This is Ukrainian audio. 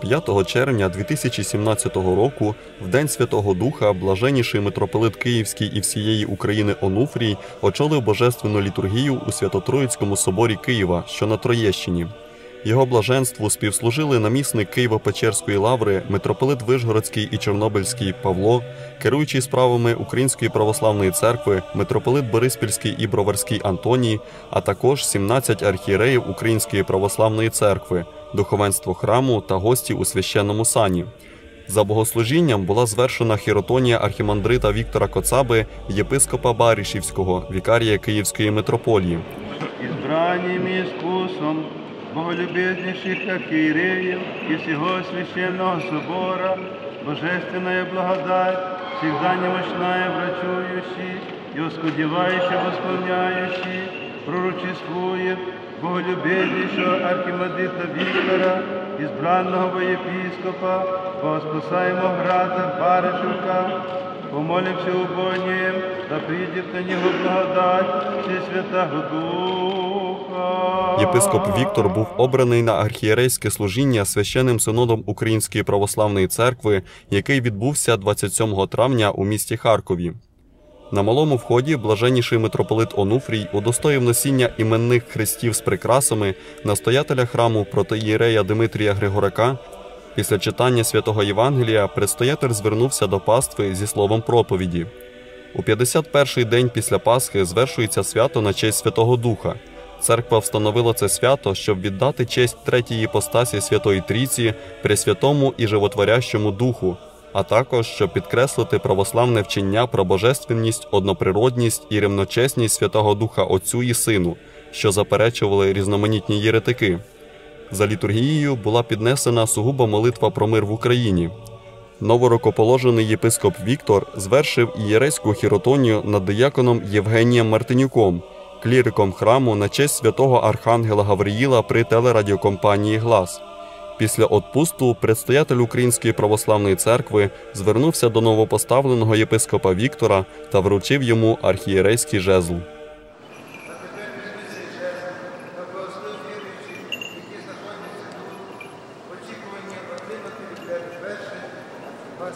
5 червня 2017 року, в День Святого Духа, блаженніший митрополит Київський і всієї України Онуфрій очолив божественну літургію у Свято-Троїцькому соборі Києва, що на Троєщині. Його блаженству співслужили намісник Києво-Печерської лаври, митрополит Вишгородський і Чорнобильський Павло, керуючий справами Української православної церкви, митрополит Бориспільський і Броварський Антоній, а також 17 архієреїв Української православної церкви, духовенство храму та гості у священному сані. За богослужінням була звершена хіротонія архімандрита Віктора Коцаби, єпископа Барішівського, вікарія Київської митрополії. избранием и искусом боголюбезнейших архиереев и всего священного собора, божественная благодать, всегда немощная врачующий и воскудевающе восполняющий, пророчествует боголюбезнейшего архимандрита Виктора, избранного во епископа, спасаемого брата Барышевка, Помолимся убогим, да придет на него благодать Всесвятого Духа. Єпископ Віктор був обраний на архієрейське служіння священним синодом Української православної церкви, який відбувся 27 травня у місті Харкові. На малому вході блаженніший митрополит Онуфрій удостоїв носіння іменних хрестів з прикрасами настоятеля храму протоїрея Димитрія Григорака. Після читання святого Євангелія предстоятель звернувся до пастви зі словом проповіді. У 51-й день після Пасхи звершується свято на честь Святого Духа. Церква встановила це свято, щоб віддати честь третій постасі Святої Трійці, Пресвятому і Животворящому Духу, а також щоб підкреслити православне вчення про божественність, одноприродність і рівночесність Святого Духа Отцю і Сину, що заперечували різноманітні єретики. За літургією була піднесена сугуба молитва про мир в Україні. Новорокоположений єпископ Віктор звершив ієрейську хіротонію над дияконом Євгенієм Мартинюком, кліриком храму на честь святого Архангела Гавриїла при телерадіокомпанії Глас. Після отпусту предстоятель Української православної церкви звернувся до новопоставленого єпископа Віктора та вручив йому архієрейський жезл. Вас